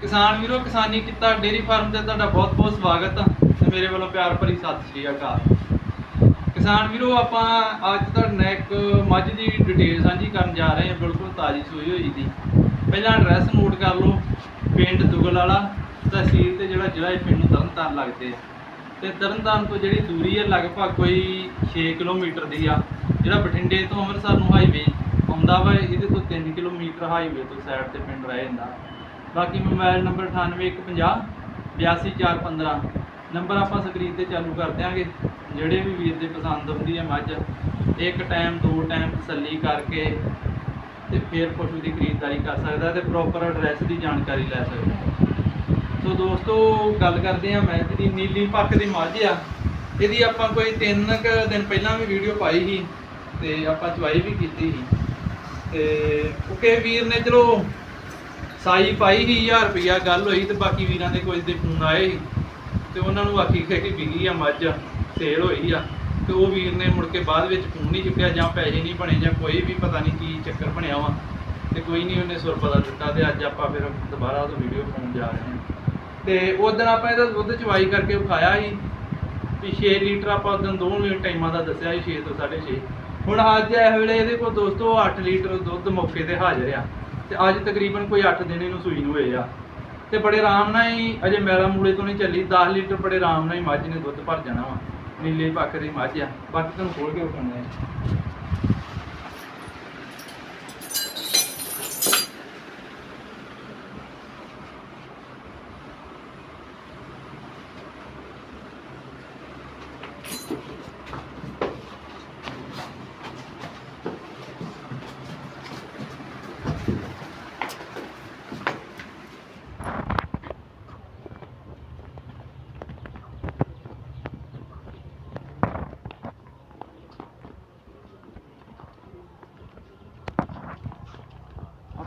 ਕਿਸਾਨ ਵੀਰੋ, ਕਿਸਾਨੀ ਕਿੱਤਾ ਡੇਰੀ ਫਾਰਮ ਤੇ ਤੁਹਾਡਾ ਬਹੁਤ-ਬਹੁਤ ਸਵਾਗਤ ਆ ਤੇ ਮੇਰੇ ਵੱਲੋਂ ਪਿਆਰ ਭਰੀ ਸਤਿ ਸ਼੍ਰੀ ਅਕਾਲ। ਕਿਸਾਨ ਵੀਰੋ, ਆਪਾਂ ਅੱਜ ਤੁਹਾਡੇ ਨਾਲ ਇੱਕ ਮੱਝ ਦੀ ਡਿਟੇਲ ਸਾਂਝੀ ਕਰਨ ਜਾ ਰਹੇ ਹਾਂ, ਬਿਲਕੁਲ ਤਾਜ਼ੀ ਸੂਈ ਹੋਈ ਦੀ। ਪਹਿਲਾਂ ਐਡਰੈਸ ਨੋਟ ਕਰ ਲਓ, ਪਿੰਡ ਦੁਗਲ ਵਾਲਾ ਤਹਿਸੀਲ ਤੇ ਜਿਹੜਾ ਜ਼ਿਲ੍ਹਾ ਇਹ ਪਿੰਡ ਨੂੰ ਤਰਨਤਾਰਨ ਲੱਗਦੇ ਆ। ਤੇ ਤਰਨਤਾਰਨ ਤੋਂ ਜਿਹੜੀ ਦੂਰੀ ਹੈ, ਲਗਭਗ ਕੋਈ 6 ਕਿਲੋਮੀਟਰ ਦੀ ਆ। ਜਿਹੜਾ ਬਠਿੰਡੇ ਤੋਂ ਅੰਮ੍ਰਿਤਸਰ ਨੂੰ ਹਾਈਵੇ ਆਉਂਦਾ ਵਾ, ਇਹਦੇ ਤੋਂ 3 ਕਿਲੋਮੀਟਰ ਹਾਈਵੇ ਤੋਂ ਸਾਈਡ ਤੇ ਪਿੰਡ ਰਹਿ ਜਾਂਦਾ। ਬਾਕੀ ਮੋਬਾਈਲ ਨੰਬਰ 98150 82415 ਨੰਬਰ ਆਪਾਂ ਸਕਰੀਨ ਤੇ ਚਾਲੂ ਕਰ ਦਿਆਂਗੇ। ਜਿਹੜੇ ਵੀ ਵੀਰ ਦੇ ਪਸੰਦ ਆਉਂਦੀ ਹੈ ਮੱਝ, ਇੱਕ ਟਾਈਮ ਦੋ ਟਾਈਮ ਤਸੱਲੀ ਕਰਕੇ ਤੇ ਫਿਰ ਪਸ਼ੂ ਦੀ ਖਰੀਦਦਾਰੀ ਕਰ ਸਕਦਾ ਤੇ ਪ੍ਰੋਪਰ ਐਡਰੈਸ ਦੀ ਜਾਣਕਾਰੀ ਲੈ ਸਕਦਾ। ਸੋ ਦੋਸਤੋ, ਗੱਲ ਕਰਦੇ ਆ ਮੈਂ ਜਿਹੜੀ ਨੀਲੀ ਪੱਕ ਦੀ ਮੱਝ ਆ, ਇਹਦੀ ਆਪਾਂ ਕੋਈ 3 ਦਿਨ ਪਹਿਲਾਂ ਵੀ ਵੀਡੀਓ ਪਾਈ ਸੀ ਤੇ ਆਪਾਂ ਚਵਾਈ ਵੀ ਕੀਤੀ ਸੀ। ਤੇ ਓਕੇ ਵੀਰ ਨੇ ਚਲੋ ਸਾਈ ਪਾਈ ਸੀ 1000 ਰੁਪਿਆ ਗੱਲ ਹੋਈ ਤੇ ਬਾਕੀ ਵੀਰਾਂ ਦੇ ਕੁਝ ਦੇ ਫੋਨ ਆਏ ਸੀ। ਤੇ ਉਹਨਾਂ ਨੂੰ ਆਖੀ ਕਿ ਕਿ ਵਿਕੀ ਆ, ਮੱਝ ਸੇਲ ਹੋਈ ਆ। ਤੇ ਉਹ ਵੀਰ ਨੇ ਮੁੜ ਕੇ ਬਾਅਦ ਵਿੱਚ ਫੋਨ ਨਹੀਂ ਚੁੱਕਿਆ, ਜਾਂ ਪੈਸੇ ਨਹੀਂ ਬਣੇ, ਜਾਂ ਕੋਈ ਵੀ ਪਤਾ ਨਹੀਂ ਕੀ ਚੱਕਰ ਬਣਿਆ ਵਾ। ਤੇ ਕੋਈ ਨਹੀਂ ਉਹਨੇ ਸੁਰ ਪਤਾ ਦਿੱਤਾ ਤੇ ਅੱਜ ਆਪਾਂ ਫਿਰ ਦੁਬਾਰਾ ਉਹ ਵੀਡੀਓ ਪਾਉਣ ਜਾ ਰਹੇ ਹਾਂ। ਤੇ ਉਸ ਦਿਨ ਆਪਾਂ ਇਹਦਾ ਦੁੱਧ ਚਵਾਈ ਕਰਕੇ ਵਿਖਾਇਆ ਸੀ। ਵੀ 6 ਲੀਟਰ ਆਪਾਂ ਉਦੋਂ ਦੋਵੇਂ ਟਾਈਮਾਂ ਦਾ ਦੱਸਿਆ ਸੀ 6 ਤੋਂ 6.5 ਹੁਣ ਅੱਜ ਇਸ ਵੇਲੇ ਇਹਦੇ ਕੋਲ ਦੋਸਤੋ 8 ਲੀਟਰ ਦੁੱਧ ਮੌਕੇ ਤੇ ਹਾਜ਼ਰ ਆ। ਤੇ ਅੱਜ ਤਕਰੀਬਨ ਕੋਈ 8 ਦਿਨ ਇਹਨੂੰ ਸੂਈ ਨੂੰ ਹੋਏ ਆ। ਤੇ ਬੜੇ ਆਰਾਮ ਨਾਲ ਹੀ ਅਜੇ ਮੈਲਾ ਮੂਲੇ ਤੋਂ ਨਹੀਂ ਚੱਲੀ 10 ਲੀਟਰ ਬੜੇ ਆਰਾਮ ਨਾਲ ਹੀ ਮੱਝ ਨੇ ਦੁੱਧ ਭਰ ਜਾਣਾ ਵਾ। ਨੀਲੇ ਪੱਖ ਦੀ ਮੱਝ ਆ। ਬਾਕੀ ਤੁਹਾਨੂੰ ਖੋਲ ਕੇ ਵਿਖਾਉਂਦੇ ਆ।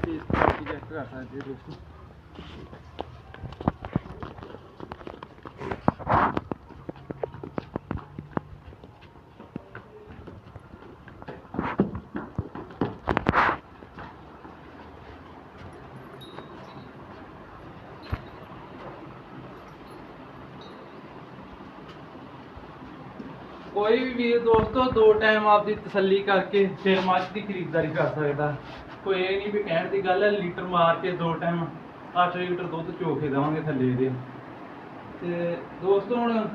Bir, bir, bir, bir, bir, bir, ਕੋਈ ਵੀ ਵੀਰ, ਦੋਸਤੋ, ਦੋ ਟਾਈਮ ਆਪਦੀ ਤਸੱਲੀ ਕਰਕੇ ਫਿਰ ਮੱਝ ਦੀ ਖਰੀਦਦਾਰੀ ਕਰ ਸਕਦਾ। ਕੋਈ ਇਹ ਨਹੀਂ ਵੀ ਕਹਿਣ ਦੀ ਗੱਲ ਹੈ, ਲੀਟਰ ਮਾਰ ਕੇ ਦੋ ਟਾਈਮ 8 ਲੀਟਰ ਦੁੱਧ ਚੋਕੇ ਦੇਵਾਂਗੇ ਥੱਲੇ ਇਹਦੇ। ਤੇ ਦੋਸਤੋ, ਹੁਣ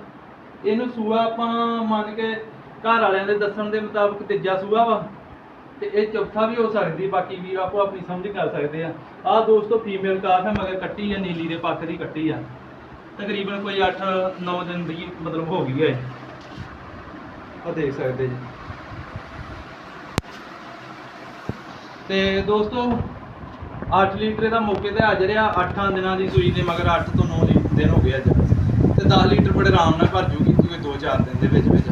ਇਹਨੂੰ ਸੂਆ ਆਪਾਂ ਮੰਨ ਕੇ ਘਰ ਵਾਲਿਆਂ ਦੇ ਦੱਸਣ ਦੇ ਮੁਤਾਬਕ ਤੀਜਾ ਸੂਆ ਵਾ। ਤੇ ਇਹ ਚੌਥਾ ਵੀ ਹੋ ਸਕਦੀ, ਬਾਕੀ ਵੀਰ ਆਪੋ ਆਪਣੀ ਸਮਝ ਕਰ ਸਕਦੇ ਆ। ਆਹ ਦੋਸਤੋ ਫੀਮੇਲ ਕਾਫ ਹੈ, ਮਗਰ ਕੱਟੀ ਆ ਨੀਲੀ ਦੇ ਪੱਖ ਦੀ ਕੱਟੀ ਆ। ਤਕਰੀਬਨ ਕੋਈ 8-9 ਦਿਨ ਦੀ ਮਤਲਬ ਹੋ ਗਈ ਹੈ। ਆ ਦੇਖ ਸਕਦੇ ਜੀ। ਤੇ ਦੋਸਤੋ 8 ਲੀਟਰ ਦਾ ਮੌਕੇ ਤੇ ਹਾਜ਼ਰ ਆ। 8 ਦਿਨਾਂ ਦੀ ਸੂਈ ਦੇ ਮਗਰ 8 ਤੋਂ 9 ਦਿਨ ਹੋ ਗਏ ਅੱਜ। ਤੇ 10 ਲੀਟਰ ਬੜੇ ਆਰਾਮ ਨਾਲ ਭਰ ਜੂਗੀ, ਕਿਉਂਕਿ 2-4 ਦਿਨ ਦੇ ਵਿੱਚ ਵਿੱਚ।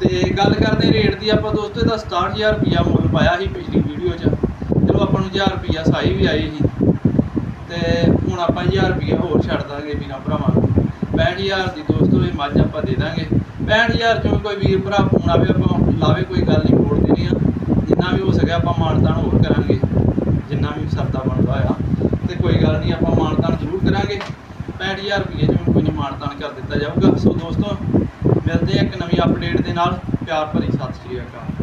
ਤੇ ਗੱਲ ਕਰਦੇ ਰੇਟ ਦੀ, ਆਪਾਂ ਦੋਸਤੋ ਇਹਦਾ 67000 ਰੁਪਿਆ ਮੁੱਲ ਪਾਇਆ ਸੀ ਪਿਛਲੀ ਵੀਡੀਓ 'ਚ। ਚਲੋ, ਆਪਾਂ ਨੂੰ 1000 ਰੁਪਿਆ ਸਾਈ ਵੀ ਆਈ ਸੀ। ਤੇ ਹੁਣ ਆਪਾਂ 1000 ਰੁਪਿਆ ਹੋਰ ਛੱਡ ਦਾਂਗੇ ਵੀਰਾਂ ਭਰਾਵਾਂ ਨੂੰ। 65000 ਦੀ ਦੋਸਤੋ, ਇਹ ਮੱਝ ਆਪਾਂ ਦੇ ਦਾਂਗੇ। 65000 ਚੋਂ ਕੋਈ ਵੀਰ ਭਰਾ ਫੋਨ ਆਵੇ, ਆਪਾਂ ਲਾਵੇ, ਕੋਈ ਗੱਲ ਨਹੀਂ ਮੋੜ ਦੇਣੀ ਆ। ਜਿੰਨਾ ਵੀ ਹੋ ਸਕਿਆ ਆਪਾਂ ਮਾਨਤਾਨ ਹੋਰ ਕਰਾਂਗੇ, ਜਿੰਨਾ ਵੀ ਸਰਦਾ ਬਣਦਾ ਆ ਤੇ ਕੋਈ ਗੱਲ ਨਹੀਂ ਆਪਾਂ ਮਾਨਤਾਨ ਜ਼ਰੂਰ ਕਰਾਂਗੇ। 65000 ਰੁਪਏ ਚੋਂ ਕੋਈ ਨਹੀਂ ਮਾਨਤਾਨ ਕਰ ਦਿੱਤਾ ਜਾਊਗਾ। ਸੋ ਦੋਸਤੋ, ਮਿਲਦੇ ਆ ਇੱਕ ਨਵੀਂ ਅਪਡੇਟ ਦੇ ਨਾਲ। ਪਿਆਰ ਭਰੀ ਸਤਿ ਸ਼੍ਰੀ ਅਕਾਲ।